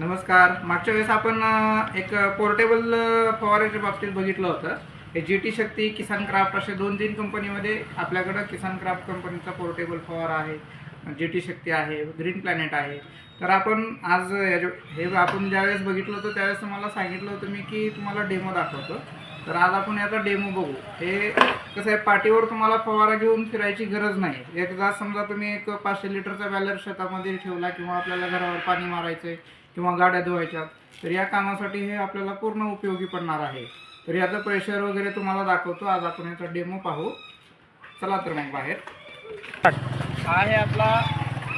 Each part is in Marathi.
नमस्कार. मागच्या वेळेस आपण एक पोर्टेबल फवाराच्या बाबतीत बघितलं होतं. हे जी टी शक्ती किसान क्राफ्ट असे दोन तीन कंपनीमध्ये आपल्याकडं किसान क्राफ्ट कंपनीचा पोर्टेबल फवारा आहे जी टी शक्ती आहे ग्रीन प्लॅनेट आहे. तर आपण आज याच्या हे आपण ज्यावेळेस बघितलं होतं त्यावेळेस तुम्हाला सांगितलं होतं मी की तुम्हाला डेमो दाखवतो. तर आज आपण याचा डेमो बघू. हे कसं आहे पाठीवर तुम्हाला फवारा घेऊन फिरायची गरज नाही. एकदा समजा तुम्ही एक पाचशे लिटरचा बॅलर शेतामध्ये ठेवला किंवा आपल्याला घरावर पाणी मारायचं आहे किंवा गाड्या धुवायच्या तर या कामासाठी हे आपल्याला पूर्ण उपयोगी पडणार आहे. तर याचं प्रेशर वगैरे तुम्हाला दाखवतो. आज आपण याचा डेमो पाहू. चला तर मग बाहेर. हा आहे आपला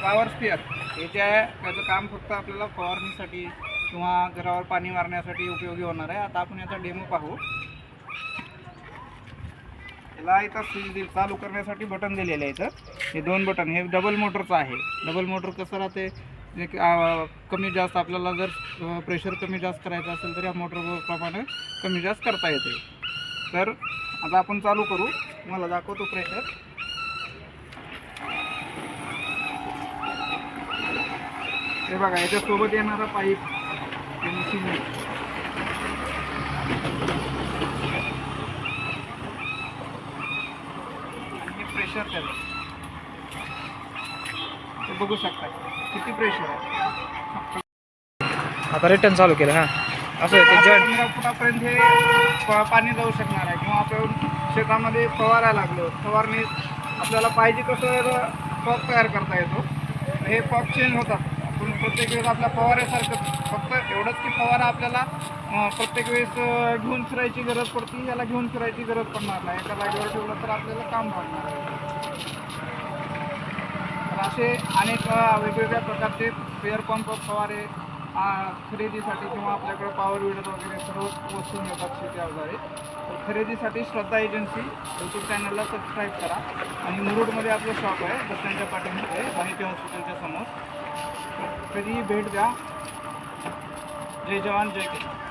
पॉवर स्पिअर याच्या त्याचं काम फक्त आपल्याला फवारणीसाठी किंवा घरावर पाणी मारण्यासाठी उपयोगी होणार आहे. आता आपण याचा डेमो पाहू. याला इथं स्विच दिल चालू करण्यासाठी बटन दिलेलं आहे इथं. हे दोन बटन हे डबल मोटरचं आहे. डबल मोटर कसं राहते? जे की, कमी जास्त आपल्याला जर प्रेशर कमी जास्त करायचं असेल तर या मोटरप्रमाणे कमी जास्त करता येते. तर आता आपण चालू करू. मला दाखवतो प्रेशर हे बघा याच्यासोबत येणारा पाईप मशीन आणि प्रेशर त्याला बघू शकता. किती प्रेशर आहे. आता रिटर्न चालू केलं हा. असं ते जॉईंट फुटापर्यंत हे प- पाणी जाऊ शकणार आहे? किंवा आपण शेतामध्ये फवारायला लागलो फवारणी आपल्याला पाहिजे तसं पॉप तयार करता येतो. हे पॉप चेंज होतात. आपण प्रत्येक वेळेस आपल्या फवाऱ्यासारखं फक्त एवढंच की फवारा आपल्याला अं, प्रत्येक वेळेस अं, घेऊन फिरायची गरज पडते याला घेऊन फिरायची गरज पडणार नाही. एका जागेवर ठेवलं तर आपल्याला काम भागणार आहे तर असे अनेक वेगवेगळ्या प्रकारचे पेअर पंप फवारे खरेदीसाठी किंवा आपल्याकडे पॉवर विडर वगैरे सर्व वस्तू मिळतात शेती अवजारे. तर खरेदीसाठी श्रद्धा एजन्सी यूट्यूब चॅनलला सबस्क्राईब करा. आणि मुरुडमध्ये आपलं शॉप आहे दत्तांच्या पाठीमध्ये माहिती हॉस्पिटलच्या समोर. कधीही भेट द्या. जय जवान जय किसान.